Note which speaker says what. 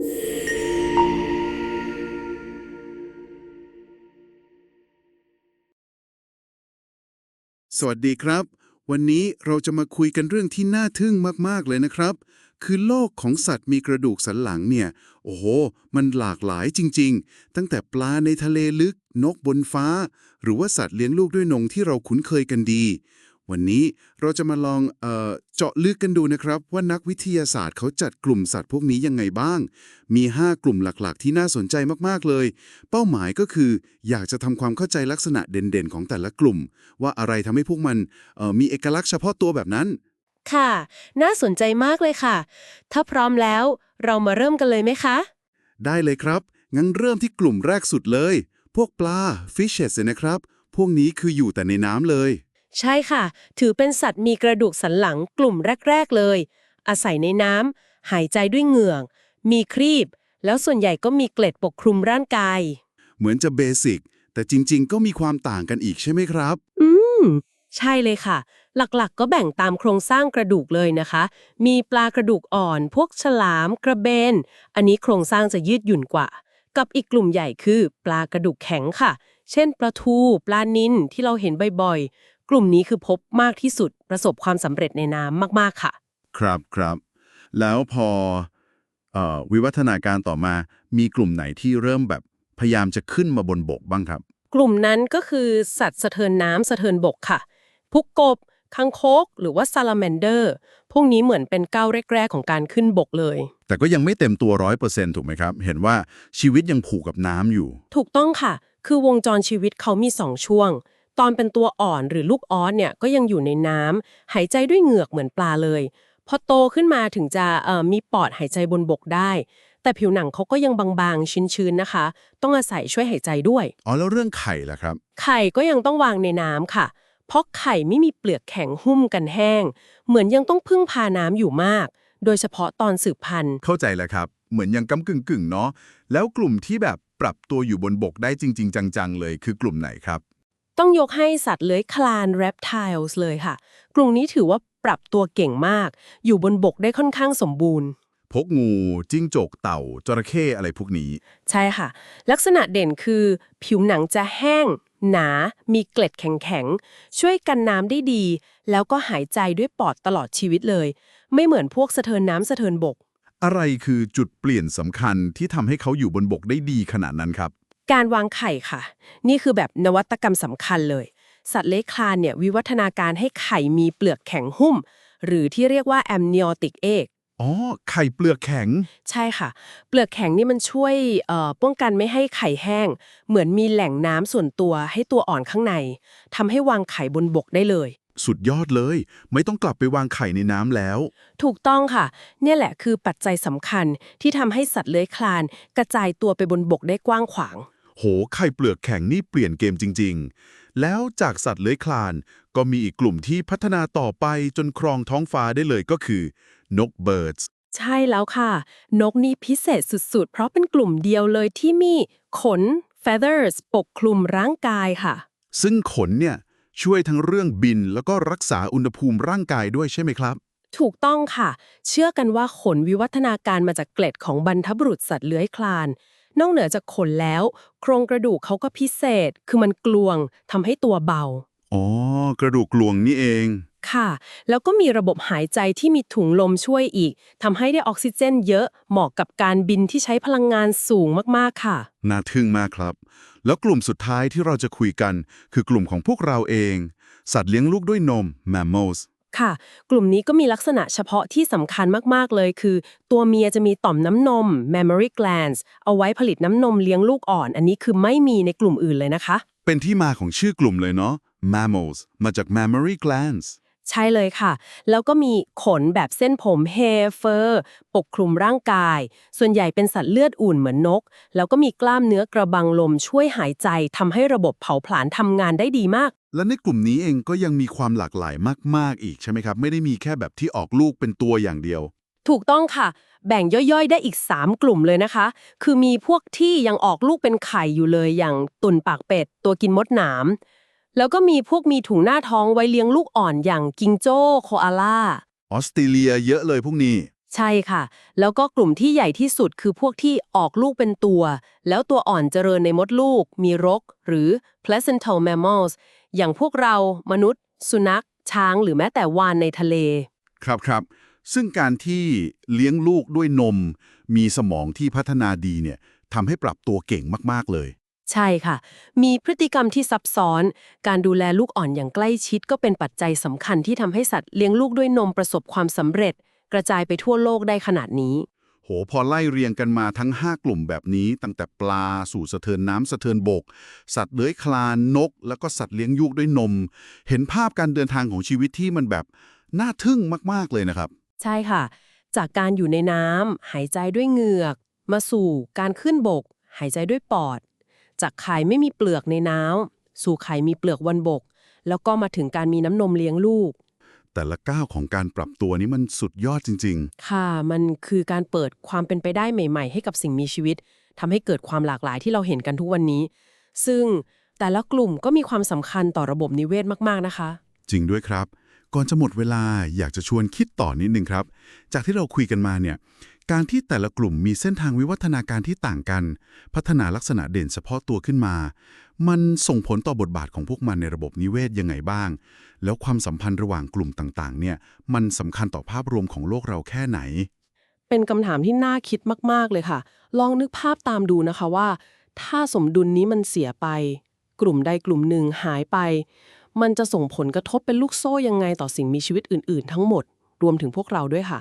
Speaker 1: สวัสดีครับ วันนี้เราจะมาคุยกันเรื่องที่น่าทึ่งมาก ๆ เลยนะครับ คือโลกของสัตว์มีกระดูกสันหลังเนี่ย โอ้โห มันหลากหลายจริง ๆ ตั้งแต่ปลาในทะเลลึก นกบนฟ้า หรือว่าสัตว์เลี้ยงลูกด้วยนมที่เราคุ้นเคยกันดี วันนี้เราจะมาลองเออเจาะลึกกันดูนะครับว่านักวิทยาศาสตร์เขาจัดกลุ่มสัตว์พวกนี้ยังไงบ้าง มี 5 กลุ่มหลักๆ ที่น่าสนใจมากๆเลย เป้าหมายก็คือ อยากจะทำความเข้าใจลักษณะเด่นๆ ของแต่ละกลุ่ม ว่าอะไรทำให้พวกมันเอ่อมีเอกลักษณ์เฉพาะตัวแบบนั้น
Speaker 2: ค่ะ น่าสนใจมากเลยค่ะ ถ้าพร้อมแล้วเรามาเริ่มกันเลยไหมคะ
Speaker 1: ได้เลยครับงั้นเริ่มที่กลุ่มแรกสุดเลย พวกปลา fishes นะครับ พวกนี้คืออยู่แต่ในน้ำเลย
Speaker 2: ใช่ค่ะ ถือเป็นสัตว์มีกระดูกสันหลังกลุ่มแรก ๆ เลย อาศัยในน้ำหายใจด้วยเหงื่อมีครีบ แล้วส่วนใหญ่ก็มีเกล็ดปกคลุมร่างกาย
Speaker 1: เหมือนจะเบสิก แต่จริง ๆ ก็มีความต่างกันอีกใช่ไหมครับ
Speaker 2: อืม ใช่เลยค่ะ หลักๆก็แบ่งตามโครงสร้างกระดูกเลยนะคะ มีปลากระดูกอ่อน พวกฉลาม กระเบน อันนี้โครงสร้างจะยืดหยุ่นกว่า กับอีกกลุ่มใหญ่คือ ปลากระดูกแข็งค่ะ เช่นปลาทู ปลานิลที่เราเห็นบ่อยๆ กลุ่มนี้คือพบมากที่สุดประสบความสำเร็จในน้ำมาก ๆ ค่ะ
Speaker 1: ครับครับ แล้วพอเอ่อวิวัฒนาการต่อมามีกลุ่มไหนที่เริ่มแบบพยายามจะขึ้นมาบนบกบ้างครับ
Speaker 2: กลุ่มนั้นก็คือสัตว์สะเทินน้ำสะเทินบกค่ะพวกกบ คังคก หรือว่าซาลาแมนเดอร์ พวกนี้เหมือนเป็นก้าวแรกๆของการขึ้นบกเลย
Speaker 1: แต่ก็ยังไม่เต็มตัวร้อยเปอร์เซ็นต์ถูกไหมครับ เห็นว่าชีวิตยังผูกกับน้ำอยู่
Speaker 2: ถูกต้องค่ะ คือวงจรชีวิตเขามี2ช่วง ตอนเป็นตัวอ่อนหรือลูกออสเนี่ยก็ยังอยู่ในน้ำหายใจด้วยเหงือกเหมือนปลาเลย พอโตขึ้นมาถึงจะเอ่อมีปอดหายใจบนบกได้ แต่ผิวหนังเขาก็ยังบางๆ ชื้นๆนะคะ ต้องอาศัยช่วยหายใจด้วย
Speaker 1: อ๋อแล้วเรื่องไข่ล่ะครับ
Speaker 2: ไข่ก็ยังต้องวางในน้ำค่ะ เพราะไข่ไม่มีเปลือกแข็งหุ้มกันแห้ง เหมือนยังต้องพึ่งพาน้ำอยู่มาก โดยเฉพาะตอนสืบพันธุ์
Speaker 1: เข้าใจแล้วครับ เหมือนยังกำกึ่งกึ่งๆเนาะแล้วกลุ่มที่แบบปรับตัวอยู่บนบกได้จริง ๆ จังๆเลยคือกลุ่มไหนครับ
Speaker 2: ต้องยกให้สัตว์เลื้อยคลาน reptiles เลยค่ะ กลุ่มนี้ถือว่าปรับตัวเก่งมาก อยู่บนบกได้ค่อนข้างสมบูรณ์
Speaker 1: พกงู จิ้งจก เต่า จระเข้อะไรพวกนี้
Speaker 2: ใช่ค่ะ ลักษณะเด่นคือผิวหนังจะแห้ง หนา มีเกล็ดแข็งๆ ช่วยกันน้ำได้ดี แล้วก็หายใจด้วยปอดตลอดชีวิตเลย ไม่เหมือนพวกสะเทินน้ำสะเทินบก
Speaker 1: อะไรคือจุดเปลี่ยนสำคัญที่ทำให้เขาอยู่บนบกได้ดีขนาดนั้นครับ
Speaker 2: การวางไข่ค่ะ นี่คือแบบนวัตกรรมสำคัญเลย สัตว์เลื้อยคลานเนี่ยวิวัฒนาการให้ไข่มีเปลือกแข็งหุ้ม หรือที่เรียกว่า amniotic egg
Speaker 1: อ๋อ ไข่เปลือกแข็ง
Speaker 2: ใช่ค่ะ เปลือกแข็งนี่มันช่วยเอ่อป้องกันไม่ให้ไข่แห้ง เหมือนมีแหล่งน้ำส่วนตัวให้ตัวอ่อนข้างในทำให้วางไข่บนบกได้เลย
Speaker 1: สุดยอดเลย ไม่ต้องกลับไปวางไข่ในน้ำแล้ว
Speaker 2: ถูกต้องค่ะ เนี่ยแหละคือปัจจัยสำคัญที่ทำให้สัตว์เลื้อยคลาน กระจายตัวไปบนบกได้กว้างขวาง
Speaker 1: โห ไข่เปลือกแข็งนี่เปลี่ยนเกมจริง ๆ แล้วจากสัตว์เลื้อยคลาน ก็มีอีกกลุ่มที่พัฒนาต่อไปจนครองท้องฟ้าได้เลยก็คือ นกเบิร์ดส์
Speaker 2: ใช่แล้วค่ะ นกนี่พิเศษสุดๆ เพราะเป็นกลุ่มเดียวเลยที่มีขน feathers ปกคลุมร่างกายค่ะ
Speaker 1: ซึ่งขนเนี่ยช่วยทั้งเรื่องบินแล้วก็รักษาอุณหภูมิร่างกายด้วยใช่ไหมครับ
Speaker 2: ถูกต้องค่ะ เชื่อกันว่าขนวิวัฒนาการมาจากเกล็ดของบรรพบุรุษสัตว์เลื้อยคลาน นอกเหนือจากขนแล้ว โครงกระดูกเขาก็พิเศษ คือมันกลวงทำให้ตัวเบา
Speaker 1: อ๋อ กระดูกกลวงนี่เอง
Speaker 2: ค่ะ แล้วก็มีระบบหายใจที่มีถุงลมช่วยอีกทำให้ได้ออกซิเจนเยอะเหมาะกับการบินที่ใช้พลังงานสูงมากๆค่ะ
Speaker 1: น่าทึ่งมากครับ แล้วกลุ่มสุดท้ายที่เราจะคุยกัน คือกลุ่มของพวกเราเอง สัตว์เลี้ยงลูกด้วยนม mammals
Speaker 2: ค่ะ กลุ่มนี้ก็มีลักษณะเฉพาะที่สำคัญมาก ๆ เลยคือ ตัวเมียจะมีต่อมน้ำนม mammary glands เอาไว้ผลิตน้ำนมเลี้ยงลูกอ่อน อันนี้คือไม่มีในกลุ่มอื่นเลยนะคะ
Speaker 1: เป็นที่มาของชื่อกลุ่มเลยเนาะ mammals มาจาก mammary glands
Speaker 2: ใช่เลยค่ะ แล้วก็มีขนแบบเส้นผม hair fur ปกคลุมร่างกาย ส่วนใหญ่เป็นสัตว์เลือดอุ่นเหมือนนก แล้วก็มีกล้ามเนื้อกระบังลมช่วยหายใจทำให้ระบบเผาผลาญทำงานได้ดีมาก
Speaker 1: และในกลุ่มนี้เองก็ยังมีความหลากหลายมาก ๆ อีกใช่ไหมครับ ไม่ได้มีแค่แบบที่ออกลูกเป็นตัวอย่างเดียว
Speaker 2: ถูกต้องค่ะ แบ่งย่อยๆ ได้อีก 3 กลุ่มเลยนะคะ คือมีพวกที่ยังออกลูกเป็นไข่อยู่เลยอย่างตุ่นปากเป็ด ตัวกินมดหนาม แล้วก็มีพวกมีถุงหน้าท้องไว้เลี้ยงลูกอ่อนอย่างกิงโจ้โคอาล่า
Speaker 1: ออสเตรเลียเยอะเลยพวกนี้
Speaker 2: ใช่ค่ะ แล้วก็กลุ่มที่ใหญ่ที่สุดคือพวกที่ออกลูกเป็นตัว แล้วตัวอ่อนเจริญในมดลูก มีรก หรือ placental mammals อย่างพวกเรามนุษย์ สุนัข ช้างหรือแม้แต่วานในทะเล
Speaker 1: ครับครับ ซึ่งการที่เลี้ยงลูกด้วยนม มีสมองที่พัฒนาดีเนี่ยทำให้ปรับตัวเก่งมาก ๆ เลย
Speaker 2: ใช่ค่ะ มีพฤติกรรมที่ซับซ้อน การดูแลลูกอ่อนอย่างใกล้ชิดก็เป็นปัจจัยสำคัญที่ทำให้สัตว์เลี้ยงลูกด้วยนมประสบความสำเร็จ กระจายไปทั่วโลกได้ขนาดนี้
Speaker 1: โหพอไล่เรียงกันมาทั้ง 5 กลุ่มแบบนี้ตั้งแต่ปลาสู่สะเทินน้ำสะเทินบก สัตว์เลื้อยคลานนก แล้วก็สัตว์เลี้ยงลูกด้วยนม เห็นภาพการเดินทางของชีวิตที่มันแบบน่าทึ่งมาก ๆ เลยนะครับ
Speaker 2: ใช่ค่ะ จากการอยู่ในน้ำหายใจด้วยเหงือก มาสู่การขึ้นบก หายใจด้วยปอด จากไข่ไม่มีเปลือกในน้ำสู่ไข่มีเปลือกวันบก แล้วก็มาถึงการมีน้ำนมเลี้ยงลูก
Speaker 1: แต่ละก้าวของการปรับตัวนี้มันสุดยอดจริง
Speaker 2: ค่ะ มันคือการเปิดความเป็นไปได้ใหม่ ๆ ให้กับสิ่งมีชีวิตทำให้เกิดความหลากหลายที่เราเห็นกันทุกวันนี้ ซึ่งแต่ละกลุ่มก็มีความสำคัญต่อระบบนิเวศมากๆนะคะ
Speaker 1: ๆจริงด้วยครับ ก่อนจะหมดเวลาอยากจะชวนคิดต่อนิดนึงครับ จากที่เราคุยกันมาเนี่ยการที่แต่ละกลุ่มมีเส้นทางวิวัฒนาการที่ต่างกัน พัฒนาลักษณะเด่นเฉพาะตัวขึ้นมา มันส่งผลต่อบทบาทของพวกมันในระบบนิเวศยังไงบ้าง แล้วความสัมพันธ์ระหว่างกลุ่มต่างๆ เนี่ย มันสำคัญต่อภาพรวมของโลกเราแค่ไหน
Speaker 2: เป็นคำถามที่น่าคิดมาก ๆ เลยค่ะ ลองนึกภาพตามดูนะคะว่า ถ้าสมดุลนี้มันเสียไป กลุ่มใดกลุ่มหนึ่งหายไป มันจะส่งผลกระทบเป็นลูกโซ่ยังไงต่อสิ่งมีชีวิตอื่น ๆ ทั้งหมด รวมถึงพวกเราด้วยค่ะ